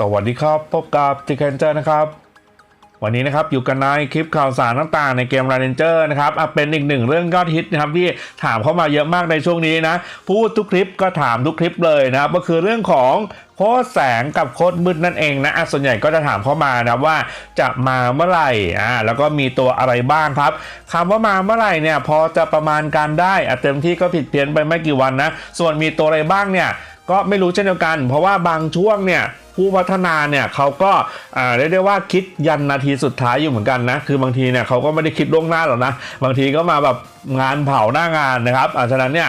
สวัสดีครับ พบกับจิคเคนเจอร์นะครับ วันนี้นะครับอยู่กันในคลิปข่าวสารต่างๆในเกม r a n g e r นะครับอะเป็นอีกหนึ่งเรื่องยอดฮิตนะครับที่ถามเข้ามาเยอะมากในช่วงนี้นะ พูดทุกคลิปก็ถามทุกคลิปเลยนะครับก็คือเรื่องของโคดแสงกับโคดมืดนั่นเองนะส่วนใหญ่ก็จะถามเข้ามานะว่าจะมาเมื่อไหร่อ่าแล้วก็มีตัวอะไรบ้างครับคำว่ามาเมื่อไหร่เนี่ยพอจะประมาณการได้อเต็มที่ก็ผิดเพี้ยนไปไม่กี่วันนะ ส่วนมีตัวอะไรบ้างเนี่ย ก็ไม่รู้เช่นเดียวกัน เพราะว่าบางช่วงเนี่ยผู้พัฒนาเนี่ยเขาก็เรียกได้ว่าคิดยันนาทีสุดท้ายอยู่เหมือนกันนะ คือบางทีเนี่ยเขาก็ไม่ได้คิดล่วงหน้าหรอกนะ บางทีก็มาแบบงานเผาหน้างานนะครับอาฉะนั้นเนี่ย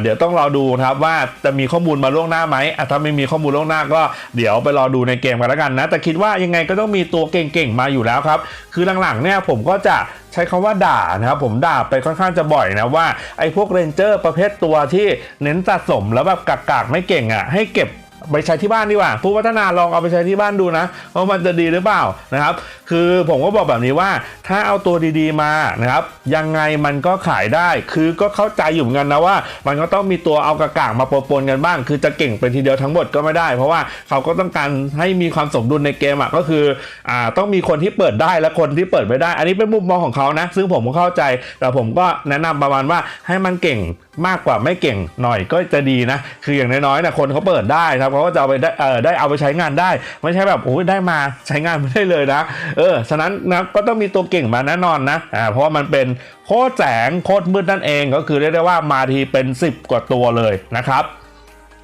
เดี๋ยวต้องรอดูครับว่าจะมีข้อมูลมาล่วงหน้าไหมถ้าไม่มีข้อมูลล่วงหน้าก็เดี๋ยวไปรอดูในเกมกันแล้วกันนะ แต่คิดว่ายังไงก็ต้องมีตัวเก่งๆมาอยู่แล้วครับ คือหลังๆเนี่ยผมก็จะ ใช้คำว่าด่านะครับผมด่าไปค่อนข้างจะบ่อยนะว่าไอ้พวกเรนเจอร์ประเภทตัวที่เน้นสะสมแล้วแบบกากๆไม่เก่งอะให้เก็บไปใช้ที่บ้านดีกว่า ผู้พัฒนาลองเอาไปใช้ที่บ้านดูนะว่ามันจะดีหรือเปล่านะครับ คือผมก็บอกแบบนี้ว่า ถ้าเอาตัวดีๆมานะครับยังไงมันก็ขายได้ คือก็เข้าใจอยู่เหมือนกันนะว่า มันก็ต้องมีตัวเอากากๆมาปนๆกันบ้าง คือจะเก่งเป็นทีเดียวทั้งหมดก็ไม่ได้ เพราะว่าเขาก็ต้องการให้มีความสมดุลในเกมอะก็คืออ่าต้องมีคนที่เปิดได้และคนที่เปิดไม่ได้ อันนี้เป็นมุมมองของเขานะ ซึ่งผมก็เข้าใจ แต่ผมก็แนะนำประมาณว่าให้มันเก่งมากกว่าไม่เก่งหน่อยก็จะดีนะ คืออย่างน้อยๆนะคนเขาเปิดได้ครับเขาก็จะเอาไปได้เออได้เอาไปใช้งานได้ ไม่ใช่แบบโอ้ยได้มาใช้งานไม่ได้เลยนะเออ ฉะนั้นนะก็ต้องมีตัวเก่งมาแน่นอนนะอ่าเพราะว่ามันเป็นโคตรแสงโคตรมืดนั่นเองก็คือเรียกได้ว่ามาทีเป็น 10 กว่าตัวเลยนะครับ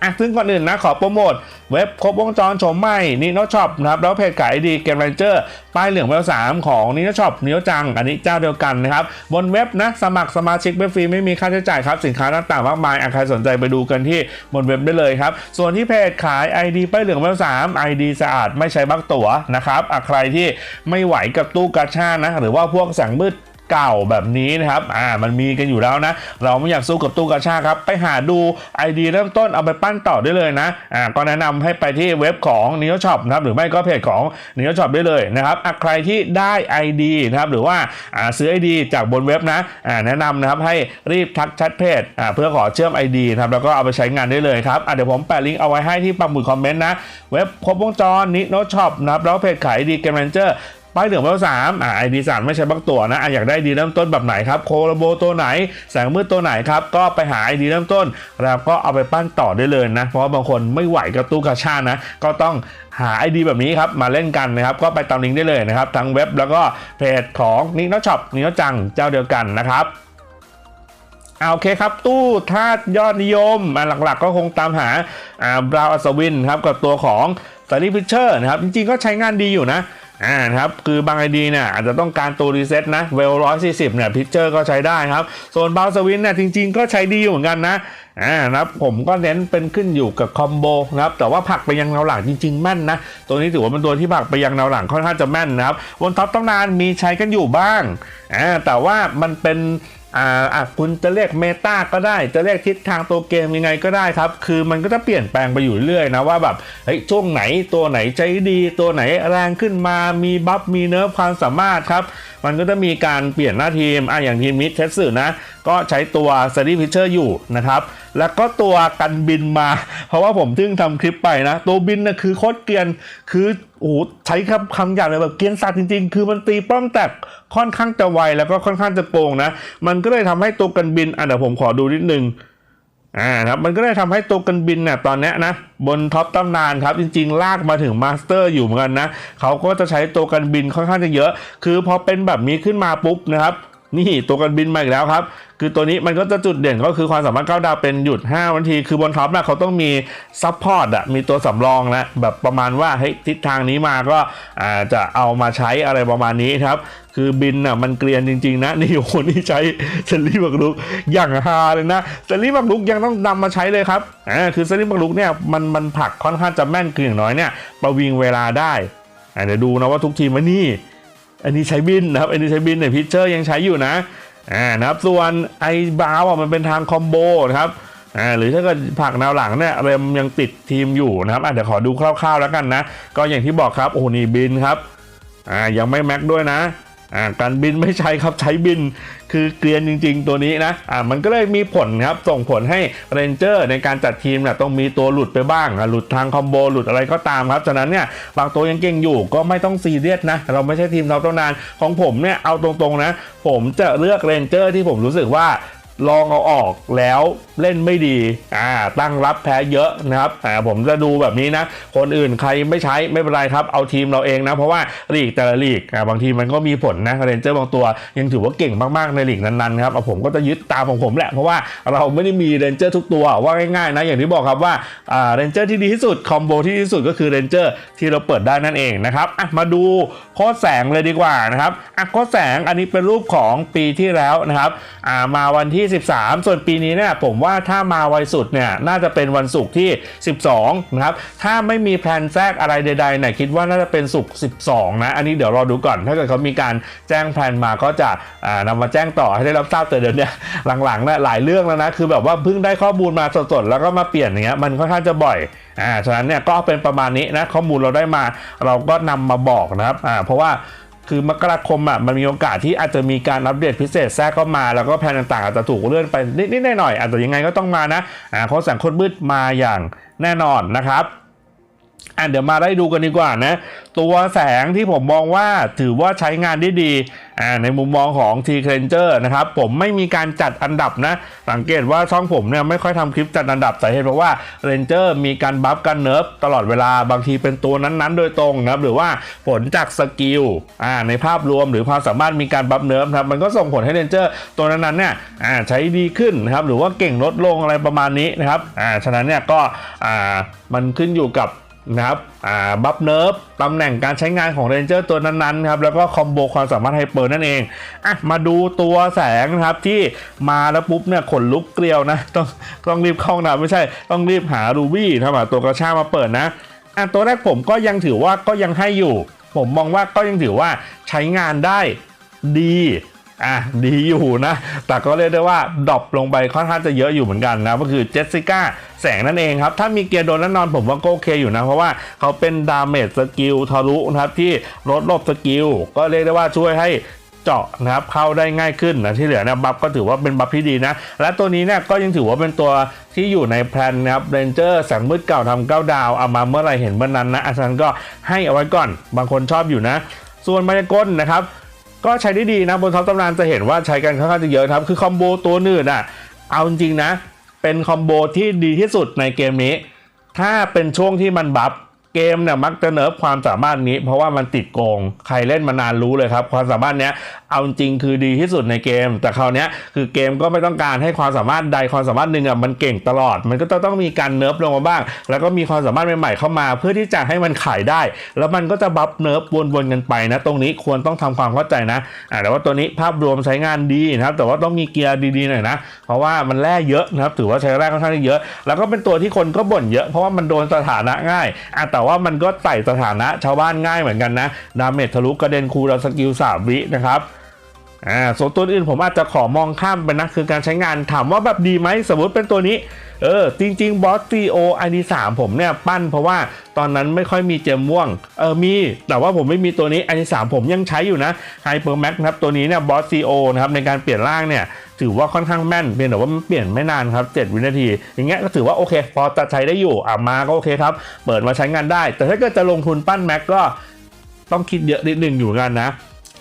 อะซึ่งก่อนอื่นนะขอโปรโมทเว็บครบวงจรชมใหม่นิโนช็อปนะครับแล้วเพจขายดีเกม r รนเจอร์ป้ายเหลืองเวลสามของนิโนช็อปนิโนจัง อันนี้เจ้าเดียวกันนะครับ บนเว็บนะสมัครสมาชิกเว็บฟรีไม่มีค่าใช้จ่ายครับ สินค้าต่างๆมากมายใครสนใจไปดูกันที่บนเว็บได้เลยครับ ส่วนที่เพจขาย ID ป้ายเหลืองเวลสาม ID สะอาดไม่ใช้บักตั๋วนะครับอะใครที่ไม่ไหวกับตู้กาชานะหรือว่าพวกแสงมืด เก่าแบบนี้นะครับ อ่า มันมีกันอยู่แล้วนะ เราไม่อยากสู้กับตู้กาชาครับ ไปหาดู ID เริ่มต้นเอาไปปั้นต่อได้เลยนะ อ่า ก็แนะนำให้ไปที่เว็บของ n e o Shop นะครับ หรือไม่ก็เพจของ n e o Shop ได้เลยนะครับอะใครที่ได้ ID นะครับ หรือว่า อ่า ซื้อ ID จากบนเว็บนะ อ่า แนะนำนะครับให้รีบทักแชทเพจ อ่า เพื่อขอเชื่อม ID นะครับ แล้วก็เอาไปใช้งานได้เลยครับ อ่าเดี๋ยวผมแปะลิงก์เอาไว้ให้ที่ปักหมุดคอมเมนต์นะ เว็บครบวงจร n e o Shop นะครับ แล้วเพจขาย ID Game Ranger ป้ายเหลืองเบลสามอ่าไอดีสามไม่ใช่บักตัวนะอะอยากได้ดีเริ่มต้นแบบไหนครับโคโลโบตัวไหน แสงมืดตัวไหนครับ ก็ไปหาไอดีเริ่มต้น แล้วก็เอาไปปั้นต่อได้เลยนะ เพราะว่าบางคนไม่ไหวกับตู้กาชานะ ก็ต้องหาไอดีแบบนี้ครับมาเล่นกันนะครับ ก็ไปตามลิงก์ได้เลยนะครับ ทั้งเว็บแล้วก็เพจของนิโนช็อปนิโนจังเจ้าเดียวกันนะครับเอาโอเคครับ ตู้ธาตุยอดนิยมอะหลักๆก็คงตามหาอ่าบราวอัศวินครับกับตัวของสารีพิเชอร์นะครับ จริงๆก็ใช้งานดีอยู่นะ อ่าครับคือบางไอดีเนี่ยอาจจะต้องการตัวรีเซ็ตนะเวลร้อยสี่สิบเนี่ยพิเชอร์ก็ใช้ได้ครับ ส่วนบาวสวินเนี่ยจริงๆ ก็ใช้ดีอยู่เหมือนกันนะอ่านะครับผมก็เน้นเป็นขึ้นอยู่กับคอมโบนะครับแต่ว่าผักไปยังแนวหลังจริงๆแม่นนะ ตัวนี้ถือว่าเป็นตัวที่ผักไปยังแนวหลังค่อนข้างจะแม่นนะครับบนท็อปตำนานมีใช้กันอยู่บ้างอ่าแต่ว่ามันเป็น อ่าอะคุณจะเรียกเมตาก็ได้ จะเรียกทิศทางตัวเกมยังไงก็ได้ครับ คือมันก็จะเปลี่ยนแปลงไปอยู่เรื่อยนะว่าแบบเฮ้ยช่วงไหนตัวไหนใจดีตัวไหนแรงขึ้นมามีบัฟมีเนิร์ฟความสามารถครับ มันก็จะมีการเปลี่ยนหน้าทีมอะอย่างทีมมิดเทสสึนะ ก็ใช้ตัวซ t รีพิเชอร์อยู่นะครับ แล้วก็ตัวกันบินมา เพราะว่าผมเพิ่งทำคลิปไปนะ ตัวบินนะคือโคตรเกรียนคือ โอ้โหใช้คำคำหยาบเลยแบบเกียนสัตว์จริงๆ คือมันตีป้อมแตกค่อนข้างจะไวแล้วก็ค่อนข้างจะโกงนะ มันก็เลยทำให้ตัวกันบินอะเดี๋ยวผมขอดูนิดนึงอ่าครับมันก็เลยทำให้ตัวกันบินเนี่ยตอนเนี้ยนะบนท็อปตำนานครับจริง ๆ ลากมาถึงมาสเตอร์อยู่เหมือนกันนะเขาก็จะใช้ตัวกันบินค่อนข้างจะเยอะ คือพอเป็นแบบนี้ขึ้นมาปุ๊บนะครับ นี่ตัวกันบินมาอีกแล้วครับ คือตัวนี้มันก็จะจุดเด่นก็คือความสามารถก้าวดาวเป็นหยุด 5 วันที คือบนท็อปนะเขาต้องมีซัพพอร์ตอะมีตัวสำรองนะแบบประมาณว่าเฮ้ยทิศทางนี้มาก็อาจะเอามาใช้อะไรประมาณนี้ครับ คือบินอะมันเกรียนจริงๆนะ นี่โอ้โหนี่ใช้เซรีบักลุกอย่างฮาเลยนะเซรีบักลุกยังต้องนำมาใช้เลยครับอ่าคือเซรีบักลุกเนี่ยมันมันผลักค่อนข้างจะแม่นคืออย่างน้อยเนี่ยประวิงเวลาได้อ่าเดี๋ยวดูนะว่าทุกทีมมันนี่ อันนี้ใช้บินนะครับ อันนี้ใช้บินเนี่ยพิชเชอร์ยังใช้อยู่นะอ่านะครับส่วนไอ้บาวอะมันเป็นทางคอมโบนะครับอ่าหรือถ้าเกิดผักแนวหลังเนี่ยเรมยังติดทีมอยู่นะครับอะเดี๋ยวขอดูคร่าวๆแล้วกันนะ ก็อย่างที่บอกครับโอ้โหนี่บินครับอ่ายังไม่แม็กด้วยนะ อ่าการบินไม่ใช้ครับใช้บินคือเกลียนจริง ๆ ตัวนี้นะอ่ามันก็เลยมีผลครับส่งผลให้เรนเจอร์ในการจัดทีมนะต้องมีตัวหลุดไปบ้างหลุดทางคอมโบหลุดอะไรก็ตามครับฉะนั้นเนี่ยบางตัวยังเก่งอยู่ก็ไม่ต้องซีเรียสนะเราไม่ใช่ทีมเราต้งนานของผมเนี่ยเอาตรงๆนะ ผมจะเลือกเรนเจอร์ที่ผมรู้สึกว่า ลองเอาออกแล้วเล่นไม่ดีอ่าตั้งรับแพ้เยอะนะครับอ่าผมจะดูแบบนี้นะ คนอื่นใครไม่ใช้ไม่เป็นไรครับ เอาทีมเราเองนะ เพราะว่าลีกแต่ละลีกอ่าบางทีมันก็มีผลนะเรนเจอร์บางตัว ยังถือว่าเก่งมากๆในลีกนั้นๆครับเอาผมก็จะยึดตามของผมแหละ เพราะว่าเราไม่ได้มีเรนเจอร์ทุกตัวว่าง่ายๆนะอย่างที่บอกครับว่าอ่าเรนเจอร์ที่ดีที่สุดคอมโบที่ดีที่สุดก็คือเรนเจอร์ที่เราเปิดได้นั่นเองนะครับอะมาดูโค้ดแสงเลยดีกว่านะครับอะโค้ดแสงอันนี้เป็นรูปของปีที่แล้วนะครับอ่ามาวันที่13 ส่วนปีนี้เนี่ยผมว่าถ้ามาไวสุดเนี่ยน่าจะเป็นวันศุกร์ที่ 12 นะครับ ถ้าไม่มีแพลนแทรกอะไรใดๆเนี่ยคิดว่าน่าจะเป็นศุกร์ 12 นะ อันนี้เดี๋ยวรอดูก่อน ถ้าเกิดเขามีการแจ้งแพลนมาก็จะอ่านำมาแจ้งต่อให้ได้รับทราบแต่เดี๋ยวเนี่ยหลังๆเนี่ยหลายเรื่องแล้วนะ คือแบบว่าเพิ่งได้ข้อมูลมาสดๆ แล้วก็มาเปลี่ยนอย่างเงี้ยมันค่อนข้างจะบ่อยอ่าฉะนั้นเนี่ยก็เป็นประมาณนี้นะข้อมูลเราได้มา เราก็นำมาบอกนะครับอ่าเพราะว่า คือมกราคมอะมันมีโอกาสที่อาจจะมีการอัปเดตพิเศษแทรกเข้ามา แล้วก็แผนต่างๆ อาจจะถูกเลื่อนไปนิดๆหน่อยๆอาจจะยังไงก็ต้องมานะอ่าเพราะแสงคนมืดมาอย่างแน่นอนนะครับ อะเดี๋ยวมาได้ดูกันดีกว่านะ ตัวแสงที่ผมมองว่าถือว่าใช้งานได้ดีอ่าในมุมมองของ T c l a n g e r นะครับ ผมไม่มีการจัดอันดับนะ สังเกตว่าช่องผมเนี่ยไม่ค่อยทำคลิปจัดอันดับสาเหตุเพราะว่า Ranger มีการบัฟกันเนิร์ฟตลอดเวลาบางทีเป็นตัวนั้นๆ โดยตรงนะครับ หรือว่าผลจากสกิลอ่าในภาพรวมหรือความสามารถมีการบัฟเนิร์ฟครับมันก็ส่งผลให้ Ranger ตัวนั้นๆเนี่ยอ่าใช้ดีขึ้นนะครับหรือว่าเก่งลดลงอะไรประมาณนี้นะครับอ่าฉะนั้นเนี่ยก็อ่ามันขึ้นอยู่กับ นะครับอ่าบัฟเนิร์ฟตำแหน่งการใช้งานของเรนเจอร์ตัวนั้นๆครับแล้วก็คอมโบความสามารถไฮเปอร์นั่นเองอะมาดูตัวแสงนะครับที่มาแล้วปุ๊บเนี่ยขนลุกเกลียวนะ ต้องต้องรีบเข้าห้องนะไม่ใช่ต้องรีบหารูบี้ทำอะตัวกระชามาเปิดนะอะตัวแรกผมก็ยังถือว่าก็ยังให้อยู่ ผมมองว่าก็ยังถือว่าใช้งานได้ดี อะดีอยู่นะ แต่ก็เรียกได้ว่าดรอปลงไปค่อนข้างจะเยอะอยู่เหมือนกันนะ ก็คือเจสสิก้าแสงนั่นเองครับ ถ้ามีเกียร์โดนแน่นอนผมว่าก็โอเคอยู่นะ เพราะว่าเขาเป็นดาเมจสกิลทะลุนะครับที่ลดลบสกิล ก็เรียกได้ว่าช่วยให้เจาะนะครับเข้าได้ง่ายขึ้นนะที่เหลือนะบัฟก็ถือว่าเป็นบัฟที่ดีนะ และตัวนี้เนี่ยก็ยังถือว่าเป็นตัวที่อยู่ในแพลนนะครับเรนเจอร์แสงมืดเก่าทำเก้าดาวเอามาเมื่อไหรเห็นเมื่อนั้นนะอาจารย์ก็ให้เอาไว้ก่อนบางคนชอบอยู่นะ ส่วนมายากลนะครับ ก็ใช้ได้ดีนะบนท็อปตำนานจะเห็นว่าใช้กันค่อนข้างจะเยอะครับ คือคอมโบตัวนื่นอะ เอาจริงๆนะ เป็นคอมโบที่ดีที่สุดในเกมนี้ ถ้าเป็นช่วงที่มันบัฟ เกมเนี่ยมักจะเนิร์ฟความสามารถนี้ เพราะว่ามันติดโกง ใครเล่นมานานรู้เลยครับ ความสามารถเนี้ยเอาจริงคือดีที่สุดในเกม แต่คราวเนี้ยคือเกมก็ไม่ต้องการให้ความสามารถใดความสามารถหนึ่งอะมันเก่งตลอด มันก็จะต้องมีการเนิร์ฟลงมาบ้าง แล้วก็มีความสามารถใหม่ๆเข้ามา เพื่อที่จะให้มันขายได้ แล้วมันก็จะบัฟเนิร์ฟวนๆกันไปนะ ตรงนี้ควรต้องทำความเข้าใจนะอ่าแต่ว่าตัวนี้ภาพรวมใช้งานดีนะครับ แต่ว่าต้องมีเกียร์ดีๆหน่อยนะ เพราะว่ามันแร่เยอะนะครับ ถือว่าใช้แร่ค่อนข้างที่เยอะ แล้วก็เป็นตัวที่คนก็บ่นเยอะ เพราะว่ามันโดนสถานะง่ายอะแต่ว่ามันก็ไต่สถานะชาวบ้านง่ายเหมือนกันนะดาเมจทะลุกระเด็นคูลสกิลสามวินะครับ อ่าส่วนตัวอื่นผมอาจจะขอมองข้ามไปนะคือการใช้งานถามว่าแบบดีไหมสมมติเป็นตัวนี้เออจริงๆบอสซีโอไอดีสามผมเนี่ยปั้นเพราะว่าตอนนั้นไม่ค่อยมีเจมม่วงเออมีแต่ว่าผมไม่มีตัวนี้ไอดีสามผมยังใช้อยู่นะไฮเปอร์แม็กนะครับตัวนี้เนี่ยบอสซีโอนะครับในการเปลี่ยนร่างเนี่ยถือว่าค่อนข้างแม่นเพียงแต่ว่ามันเปลี่ยนไม่นานครับ 7 วินาที อย่างเงี้ยก็ถือว่าโอเค พอจะใช้ได้อยู่อะมาก็โอเคครับ เปิดมาใช้งานได้ แต่ถ้าเกิดจะลงทุนปั้นแม็กก็ต้องคิดเยอะนิดหนึ่งอยู่กันนะ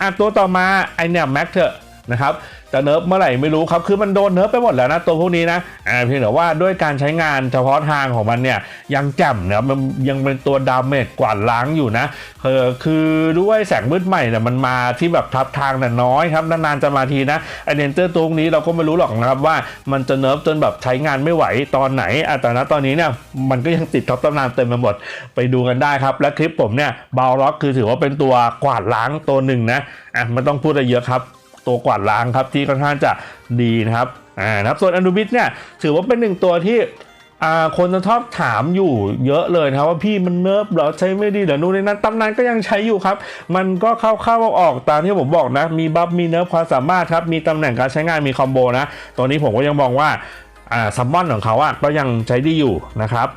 อะตัวต่อมาไอเนี่ยแม็กเถอะ นะครับจะเนิร์ฟเมื่อไหร่ไม่รู้ครับคือมันโดนเนิร์ฟไปหมดแล้วนะตัวพวกนี้นะอ่าเพียงแต่ว่าด้วยการใช้งานเฉพาะทางของมันเนี่ยยังแจ่มนะมันยังเป็นตัวดาเมจกวาดล้างอยู่นะเออคือด้วยแสงมืดใหม่เนี่ยมันมาที่แบบทับทางน่ะน้อยครับนานๆจะมาทีนะไอเดนเตอร์ตัวนี้เราก็ไม่รู้หรอกนะครับว่ามันจะเนิร์ฟจนแบบใช้งานไม่ไหวตอนไหนแต่ณตอนนี้เนี่ยมันก็ยังติดท็อปตำนานเต็มไปหมดไปดูกันได้ครับ และคลิปผมเนี่ยบาล็อกคือถือว่าเป็นตัวกวาดล้างตัวหนึ่งนะอะไม่ต้องพูดอะไรเยอะครับ ตัวกวาดล้างครับที่ค่อนข้างจะดีนะครับอ่านะครับส่วนอนุบิสเนี่ยถือว่าเป็นหนึ่งตัวที่อ่าคนจะชอบถามอยู่เยอะเลยนะครับว่าพี่มันเนิร์ฟเหรอใช้ไม่ดีเหรอนู่นนี่นั่นตำนานก็ยังใช้อยู่ครับ มันก็เข้าเข้าออกออกตามที่ผมบอกนะ มีบัฟมีเนิร์ฟความสามารถครับ มีตำแหน่งการใช้งานมีคอมโบนะ ตัวนี้ผมก็ยังมองว่าอ่าซัมมอนของเขาอะก็ยังใช้ดีอยู่นะครับ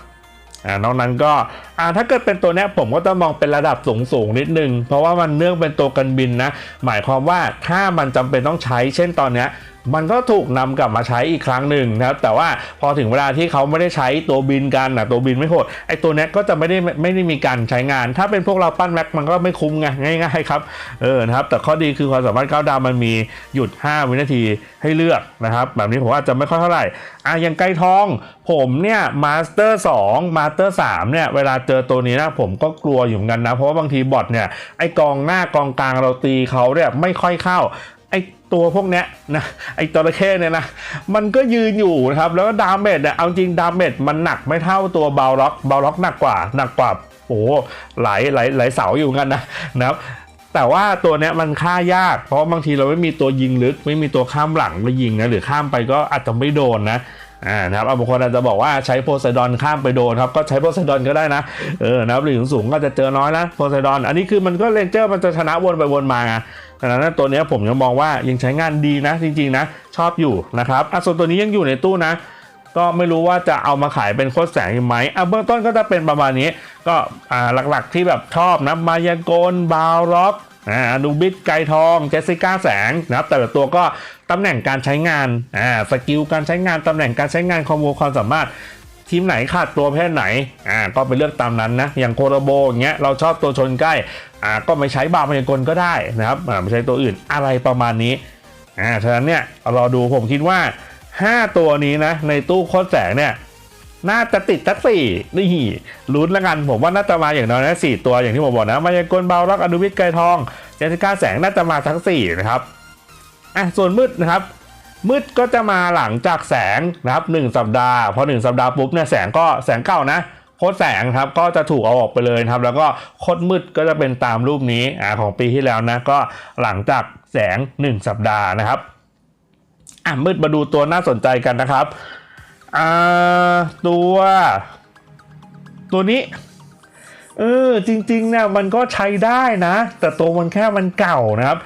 อ่านอกนั้นก็อ่าถ้าเกิดเป็นตัวเนี้ยผมก็จะมองเป็นระดับสูงสูงนิดนึง เพราะว่ามันเนื่องเป็นตัวกันบินนะ หมายความว่าถ้ามันจำเป็นต้องใช้ เช่นตอนเนี้ย มันก็ถูกนำกลับมาใช้อีกครั้งหนึ่งนะครับแต่ว่าพอถึงเวลาที่เขาไม่ได้ใช้ตัวบินกันนะตัวบินไม่โหดไอตัวนี้ก็จะไม่ได้ไม่ได้มีการใช้งาน ถ้าเป็นพวกเราปั้นแม็กมันก็ไม่คุ้มไงง่ายๆครับเออนะครับแต่ข้อดีคือความสามารถก้าวดาวมันมีหยุด 5 วินาทีให้เลือกนะครับแบบนี้ผมว่าจะไม่ค่อยเท่าไหร่อะย่างไกลทอง ผมเนี่ยมาสเตอร์2มาสเตอร์3เนี่ยเวลาเจอตัวนี้นะผมก็กลัวอยู่เหมือนกันนะเพราะว่าบางทีบอทเนี่ยไอกองหน้ากองกลางเราตีเขาเนี่ยไม่ค่อยเข้า ไอตัวพวกเนี้ยนะไอจระเข้เนี่ยนะมันก็ยืนอยู่นะครับแล้วก็ดามเมจเนี่ยเอาจริงดามเมจมันหนักไม่เท่าตัวเบลล็อกเบลล็อกหนักกว่าหนักกว่าโอ้หลายหลายหลายเสาอยู่เหมือนกันนะนะครับแต่ว่าตัวเนี้ยมันฆ่ายาก เพราะบางทีเราไม่มีตัวยิงลึก ไม่มีตัวข้ามหลังไปยิงนะหรือข้ามไปก็อาจจะไม่โดนนะอ่านะครับบางคนอาจจะบอกว่าใช้โพไซดอนข้ามไปโดนครับก็ใช้โพไซดอนก็ได้นะเออนะครับหรือสูงก็จะเจอน้อยนะโพไซดอน อันนี้คือมันก็เลนเจอร์มันจะชนะวนไปวนมาไง ดังนั้นตัวนี้ผมยังมองว่ายังใช้งานดีนะจริงๆนะ ชอบอยู่นะครับอะส่วนตัวนี้ยังอยู่ในตู้นะก็ไม่รู้ว่าจะเอามาขายเป็นโคตรแสงไหมอะเบื้องต้นก็จะเป็นประมาณนี้ ก็อ่าหลักๆที่แบบชอบนะ มายากลบาวร็อกอ่าดูบิดไกทอง เจสสิก้าแสงนะครับ แต่ละตัวก็ตำแหน่งการใช้งานอ่าสกิลการใช้งานตำแหน่งการใช้งานคอมโบความสามารถ ทีมไหนขาดตัวประเพศไหนอ่าก็ไปเลือกตามนั้นนะอย่างโคโรโบอย่างเงี้ยเราชอบตัวชนใกล้อ่าก็ไม่ใช้บาวมายากลก็ได้นะครับอ่าไม่ใช้ตัวอื่นอะไรประมาณนี้อ่าฉะนั้นเนี่ยรอดูผมคิดว่า 5 ตัวนี้นะในตู้โคตรแสงเนี่ยน่าจะติดทักสี่นี่ลุ้นล้วกันผมว่าน่าจะมาอย่างน้อยนะสี่ตัวอย่างที่ผมบอกนะมายากลเบารักอนุวิทย์ไกรทองเจสิก้าแสงน่าจะมาทั้งสี่นะครับอะส่วนมืดนะครับ มืดก็จะมาหลังจากแสงนะครับหนึ่งสัปดาห์ พอหนึ่งสัปดาห์ปุ๊บเนี่ยแสงก็แสงเก่านะโคตรแสงครับก็จะถูกเอาออกไปเลยครับ แล้วก็โคตรมืดก็จะเป็นตามรูปนี้อ่าของปีที่แล้วนะก็หลังจากแสง 1 สัปดาห์นะครับอะมืดมาดูตัวน่าสนใจกันนะครับอ่าตัว ตัวนี้เออจริงๆเนี่ยมันก็ใช้ได้นะ แต่ตัวมันแค่มันเก่านะครับ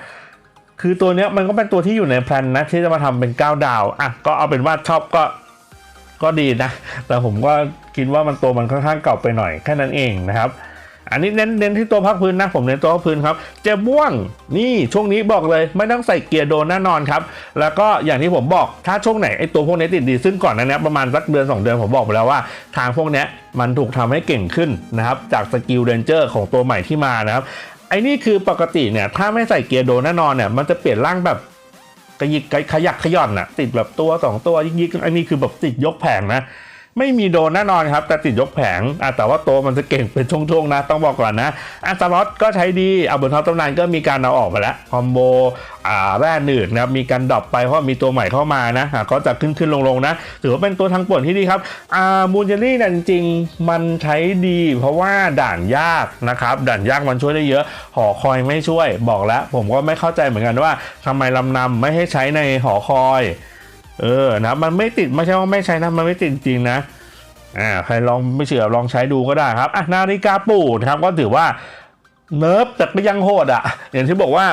คือตัวเนี้ยมันก็เป็นตัวที่อยู่ในแพลนนะที่จะมาทำเป็น 9 ดาวอะก็เอาเป็นว่าชอบก็ก็ดีนะ แต่ผมก็คิดว่ามันตัวมันค่อนข้างเก่าไปหน่อยแค่นั้นเองนะครับ อันนี้เน้นเน้นที่ตัวพักพื้นนะผมเน้นตัวพักพื้นครับเจมม่วงนี่ช่วงนี้บอกเลย ไม่ต้องใส่เกียร์โดนแน่นอนครับ แล้วก็อย่างที่ผมบอกถ้าช่วงไหนไอ้ตัวพวกนี้ติดดีซึ่งก่อนนั้นเนี้ยประมาณสักเดือน2 เดือนผมบอกไปแล้วว่า ทางพวกเนี้ยมันถูกทำให้เก่งขึ้นนะครับจากสกิลเรนเจอร์ของตัวใหม่ที่มานะครับ ไอ้นี่คือปกติเนี่ย ถ้าไม่ใส่เกียร์โดนแน่นอนเนี่ย มันจะเปลี่ยนร่างแบบกระยิกขยักขย่อนน่ะ ติดแบบตัวสองตัวยิกๆอันนี้คือแบบติดยกแผงนะ ไม่มีโดนแน่นอนครับ แต่ติดยกแผงอะแต่ว่าโตมันจะเก่งเป็นช่วงๆนะ ต้องบอกก่อนนะอันสล็อตก็ใช้ดีเอาบนท็อปตำนานก็มีการเอาออกไปแล้วคอมโบอ่าแร่หนืดนะครับมีการดรอปไปเพราะมีตัวใหม่เข้ามานะอะก็จะขึ้นขึ้นลงลงๆนะ ถือว่าเป็นตัวทางป่วนที่ดีครับอ่ามูนเจลี่เนี่ยจริงๆมันใช้ดี เพราะว่าด่านยากนะครับด่านยากมันช่วยได้เยอะหอคอยไม่ช่วยบอกแล้ว ผมก็ไม่เข้าใจเหมือนกันว่าทำไมลำนำไม่ให้ใช้ในหอคอย เออนะมันไม่ติดไม่ใช่ว่าไม่ใช้นะมันไม่ติดจริงๆนะอ่าใครลองไม่เชื่อลองใช้ดูก็ได้ครับอะนาฬิกาปูดครับก็ถือว่าเนิร์ฟแต่ก็ยังโหดอะ อย่างที่บอกว่า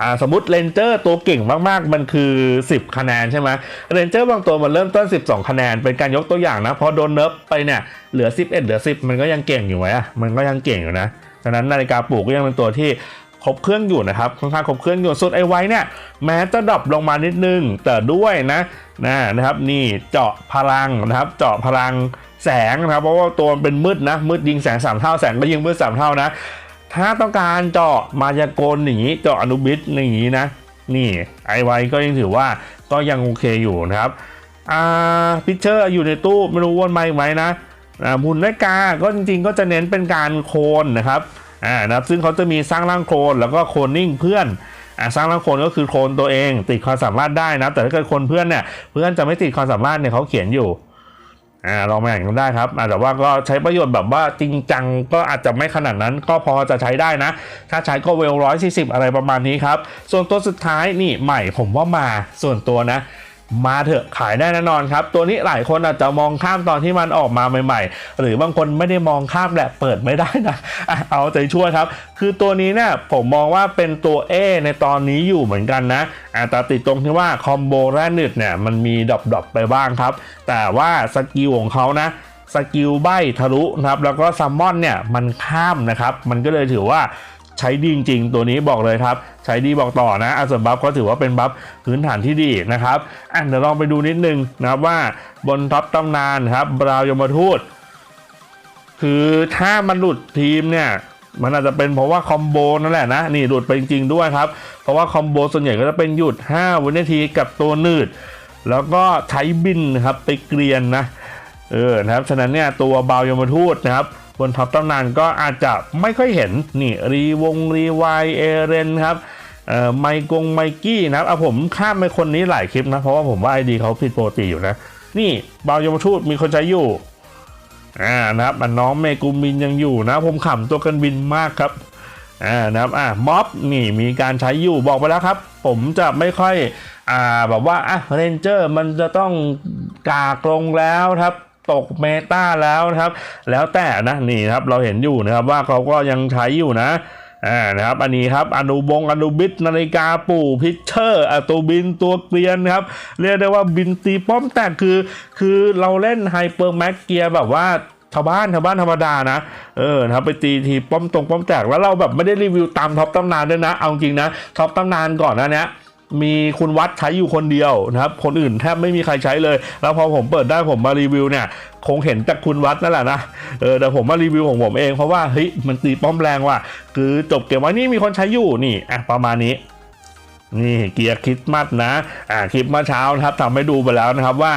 อ่าสมมติเลนเจอร์ตัวเก่งมากๆ มันคือ 10 คะแนนใช่ไหมเรนเจอร์บางตัวมันเริ่มต้น 12 คะแนน เป็นการยกตัวอย่างนะพอโดนเนิร์ฟไปเนี่ยเหลือ 11 เหลือ 10 มันก็ยังเก่งอยู่ไหมอะมันก็ยังเก่งอยู่นะฉะนั้นนาฬิกาปลูกก็ยังเป็นตัวที่ ครบเครื่องอยู่นะครับค่อนข้างครบเครื่องอยู่สุดไอไว้เนี่ยแม้จะดรอปลงมานิดนึงแต่ด้วยนะนะนะครับนี่เจาะพลังนะครับ เจาะพลังแสงนะครับเพราะว่าตัวมันเป็นมืดนะมืดยิงแสงสามเท่าแสงก็ยิงมืดสามเท่านะ ถ้าต้องการเจาะมายากลอย่างนี้เจาะอนุบิสอย่างนี้นะนี่ไอไวก็ยังถือว่าก็ยังโอเคอยู่นะครับอ่าพิเชอร์อยู่ในตู้ไม่รู้วนมาอีกไหมนะอ่ามุนและกาก็จริงๆก็จะเน้นเป็นการโคนนะครับ อ่านะครับซึ่งเขาจะมีสร้างร่างโคลนแล้วก็โคลนนิ่งเพื่อนอ่าสร้างร่างโคลนก็คือโคลนตัวเอง ติดความสามารถได้นะ แต่ถ้าเกิดคนเพื่อนเนี่ยเพื่อนจะไม่ติดความสามารถเนี่ยเขาเขียนอยู่อ่าลองมาอ่านกันได้ครับอ่าแต่ว่าก็ใช้ประโยชน์แบบว่าจริงจังก็อาจจะไม่ขนาดนั้นก็พอจะใช้ได้นะ ถ้าใช้ก็เวลร้อยสี่สิบอะไรประมาณนี้ครับ ส่วนตัวสุดท้ายนี่ใหม่ผมว่ามาส่วนตัวนะ มาเถอะขายได้แน่นอนครับ ตัวนี้หลายคนอาจจะมองข้ามตอนที่มันออกมาใหม่ ๆ หรือบางคนไม่ได้มองข้ามแหละเปิดไม่ได้นะอะเอาใจช่วยครับ คือตัวนี้เนี่ยผมมองว่าเป็นตัว A ในตอนนี้อยู่เหมือนกันนะอะแต่ติดตรงที่ว่าคอมโบแรกนิดเนี่ยมันมีดรอปๆไปบ้างครับ แต่ว่าสกิลของเขานะสกิลใบทะลุนะครับแล้วก็ซัมมอนเนี่ยมันข้ามนะครับ มันก็เลยถือว่า ใช้ดีจริงๆ ตัวนี้บอกเลยครับ ใช้ดีบอกต่อนะอส่วนบัฟก็ถือว่าเป็นบัฟพื้นฐานที่ดีนะครับอะเดี๋ยวลองไปดูนิดนึงนะครับว่าบนท็อปตำนานครับบราวยมทูตคือถ้ามันหลุดทีมเนี่ยมันอาจจะเป็นเพราะว่าคอมโบนั่นแหละนะนี่หลุดไปจริงๆด้วยครับ เพราะว่าคอมโบส่วนใหญ่ก็จะเป็นหยุด 5 วินาทีกับตัวนืด แล้วก็ใช้บินนะครับไปเกรียนนะเออนะครับฉะนั้นเนี่ยตัวบาวยมทูตนะครับ บนท็อปตำนานก็อาจจะไม่ค่อยเห็นนี่รีวงรีวายเอเรนครับเอ่อไมกงไมกี้นะครับเอาผมข้ามไปคนนี้หลายคลิปนะ เพราะว่าผมว่าไอดีเขาผิดปกติอยู่นะ นี่บาวยมทูตมีคนใช้อยู่อ่านะครับอันน้องเมกุมินยังอยู่นะ ผมขำตัวกันบินมากครับอ่านะครับอ่าม็อบนี่มีการใช้อยู่บอกไปแล้วครับ ผมจะไม่ค่อยอ่าแบบว่าอะเรนเจอร์มันจะต้องกากลงแล้วครับ ตกเมตาแล้วนะครับ แล้วแต่นะนี่ครับเราเห็นอยู่นะครับว่าเขาก็ยังใช้อยู่นะอ่านะครับอันนี้ครับอนุบงอนุบิดนาฬิกาปู่พิชเชอร์อตัวบินตัวเกลียนครับเรียกได้ว่าบินตีป้อมแต่คือ คือเราเล่นไฮเปอร์แม็กเกียแบบว่าชาวบ้านชาวบ้านธรรมดานะ เออนะครับไปตีทีป้อมตรงป้อมแตกแล้วเราแบบไม่ได้รีวิวตามท็อปตำนานด้วยนะ เอาจริงนะท็อปตำนานก่อนนะเนี้ย มีคุณวัดใช้อยู่คนเดียวนะครับ คนอื่นแทบไม่มีใครใช้เลย แล้วพอผมเปิดได้ผมมารีวิวเนี่ย คงเห็นจากคุณวัดนั่นแหละนะ เออแต่ผมมารีวิวของผมเองเพราะว่าเฮ้ยมันตีป้อมแรงว่ะ คือจบเกมว่านี่มีคนใช้อยู่นี่อะประมาณนี้ นี่เกียร์คริสต์มาสนะอ่าคลิปเมื่อเช้านะครับทำให้ดูไปแล้วนะครับว่า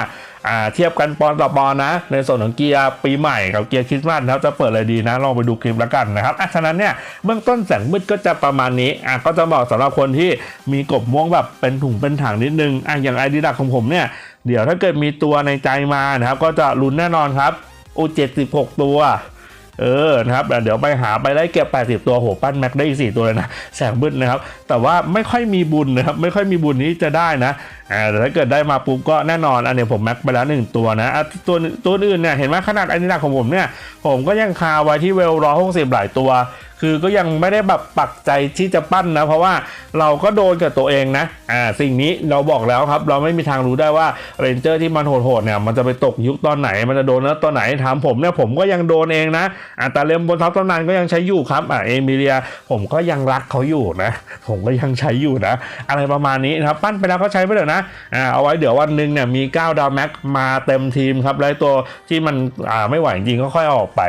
อ่าเทียบกันปอนต่อปอนนะ ในส่วนของเกียร์ปีใหม่กับเกียร์คริสต์มาสนะครับจะเปิดอะไรดีนะลองไปดูคลิปแล้วกันนะครับอะฉะนั้นเนี่ยเบื้องต้นแสงมืดก็จะประมาณนี้อะก็จะบอกสำหรับคนที่มีกบม่วงแบบเป็นถุงเป็นถังนิดนึงอะอย่างไอดีดักของผมเนี่ยเดี๋ยวถ้าเกิดมีตัวในใจมานะครับก็จะลุ้นแน่นอนครับโอูเจ็ดสิบหกตัว เออนะครับเดี๋ยวไปหาไปไล่เก็บ 80 ตัวโหปั้นแม็กได้อีก4ตัวเลยนะแสงบึ้นนะครับ แต่ว่าไม่ค่อยมีบุญนะครับ ไม่ค่อยมีบุญนี้จะได้นะอ่าแต่ถ้าเกิดได้มาปุ๊บก็แน่นอนอันนี้ผมแม็กไปแล้ว1ตัวนะอะตัวตัวอื่นเนี่ยเห็นไหมขนาดอันนี้หนักของผมเนี่ยผมก็ยังคาไว้ที่เวลร้อยหกสิบหลายตัว คือก็ยังไม่ได้แบบปักใจที่จะปั้นนะ เพราะว่าเราก็โดนกับตัวเองนะอ่าสิ่งนี้เราบอกแล้วครับ เราไม่มีทางรู้ได้ว่าเรนเจอร์ที่มันโหดๆเนี่ยมันจะไปตกยุคตอนไหน มันจะโดนแล้วตอนไหนถามผมเนี่ยผมก็ยังโดนเองนะอ่าแต่เลมบนท็อปตำนานก็ยังใช้อยู่ครับอ่าเอมิเลีย ผมก็ยังรักเขาอยู่นะ ผมก็ยังใช้อยู่นะ อะไรประมาณนี้นะครับปั้นไปแล้วก็ใช้ไปเถอะนะอ่าเอาไว้เดี๋ยววันหนึ่งเนี่ยมี 9 ดาวแม็กมาเต็มทีมครับ แล้วตัวที่มันอ่าไม่ไหวจริงก็ค่อยเอาออกไป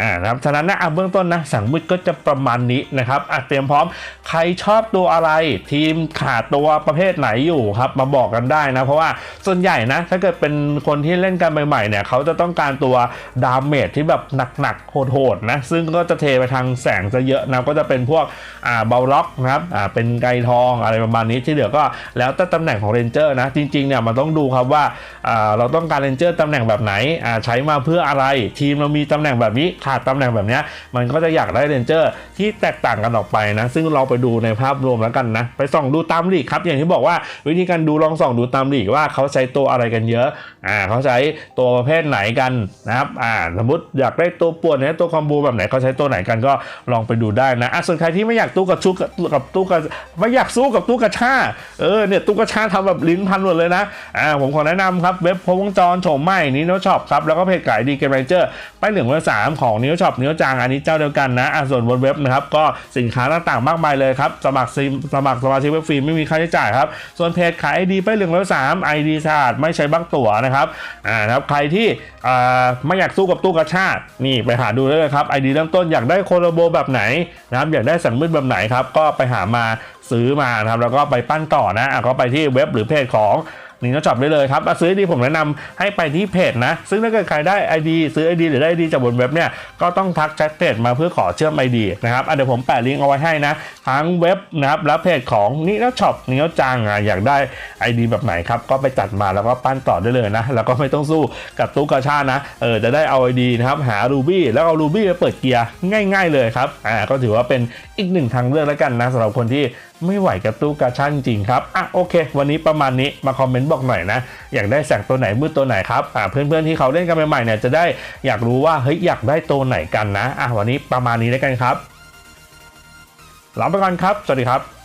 อ่านะครับฉะนั้นนะเบื้องต้นนะสั่งมืดก็จะประมาณนี้นะครับอะเตรียมพร้อมใครชอบตัวอะไร ทีมขาดตัวประเภทไหนอยู่ครับมาบอกกันได้นะ เพราะว่าส่วนใหญ่นะถ้าเกิดเป็นคนที่เล่นกันใหม่ๆเนี่ยเขาจะต้องการตัวดาเมจที่แบบหนักๆโหดๆนะซึ่งก็จะเทไปทางแสงจะเยอะนะก็จะเป็นพวกอ่าเบลล็อกนะครับอ่าเป็นไกรทองอะไรประมาณนี้ที่เหลือก็แล้วแต่ตำแหน่งของเรนเจอร์นะจริงๆเนี่ยมันต้องดูครับว่าอ่าเราต้องการเรนเจอร์ตำแหน่งแบบไหนอ่าใช้มาเพื่ออะไรทีมเรามีตำแหน่งแบบนี้ขาดตำแหน่งแบบนี้มันก็จะอยากได้เรนเจอร์ที่แตกต่างกันออกไปนะ ซึ่งเราไปดูในภาพรวมแล้วกันนะ ไปส่องดูตามลีกครับ อย่างที่บอกว่าวิธีการดูลองส่องดูตามลีกว่าเขาใช้ตัวอะไรกันเยอะอ่าเขาใช้ตัวประเภทไหนกันนะครับอ่าสมมติอยากได้ตัวปวนเนี่ยตัวคอมโบแบบไหนเขาใช้ตัวไหนกันก็ลองไปดูได้นะอะส่วนใครที่ไม่อยากตู้กับชุกกับตู้กับไม่อยากสู้กับตู้กระชาเออเนี่ยตู้กระชาทำแบบลิ้นพันหมดเลยนะอ่าผมขอแนะนำครับเว็บพวงจรโฉมใหม่นิโนช็อปครับแล้วก็เพจขายดีเกมไรเจอร์ไปเหลืองเบอร์สามของนิโนช็อปนิโนจางอันนี้เจ้าเดียวกันนะอะส่วนบนเว็บนะครับก็สินค้าต่างๆมากมายเลยครับสมัครซิมสมัครสมาชิกเว็บฟรีไม่มีค่าใช้จ่ายครับส่วนเพจขายไอดีไปเหลืองเบอร์สามไอดีสะอาดไม่ใช้บักตั๋วนะครับอ่านะครับใครที่อ่าไม่อยากสู้กับตู้กระชานี่ไปหาดูได้เลยครับไอดีเริ่มต้นอยากได้โคโลโบแบบไหนนะครับอยากได้สันมืดแบบไหนครับก็ไปหามาซื้อมานะครับแล้วก็ไปปั้นต่อนะอะก็ไปที่เว็บหรือเพจของ นิงก็ช็อปได้เลยครับซื้อไอดีผมแนะนำให้ไปที่เพจนะ ซึ่งถ้าเกิดใครได้ ID ซื้อ ID หรือได้ ID จากบนเว็บเนี่ยก็ต้องทักแชทเพจมาเพื่อขอเชื่อม ID นะครับเดี๋ยวผมแปะลิงก์เอาไว้ให้นะ ทั้งเว็บนะครับและเพจของนิงช็อปนิงก็จังอะอยากได้ ID แบบไหนครับก็ไปจัดมาแล้วก็ปั้นต่อได้เลยนะ แล้วก็ไม่ต้องสู้กับตู้กาชานะเออจะได้เอา ID นะครับหา Ruby แล้วเอา Ruby ไปเปิดเกียร์ง่าย ๆ เลยครับอ่าก็ถือว่าเป็นอีกหนึ่งทางเลือกแล้วกันนะสำหรับคนที่ไม่ไหวกับตู้กาชาจริงครับอะโอเค วันนี้ประมาณนี้มาคอมเมนต์บอกหน่อยนะ อยากได้แสงตัวไหนมืดตัวไหนครับอะเพื่อนๆที่เขาเล่นกันใหม่ๆเนี่ยจะได้อยากรู้ว่าเฮ้ยอยากได้ตัวไหนกันนะอะวันนี้ประมาณนี้แล้วกันครับลาไปก่อนครับ สวัสดีครับ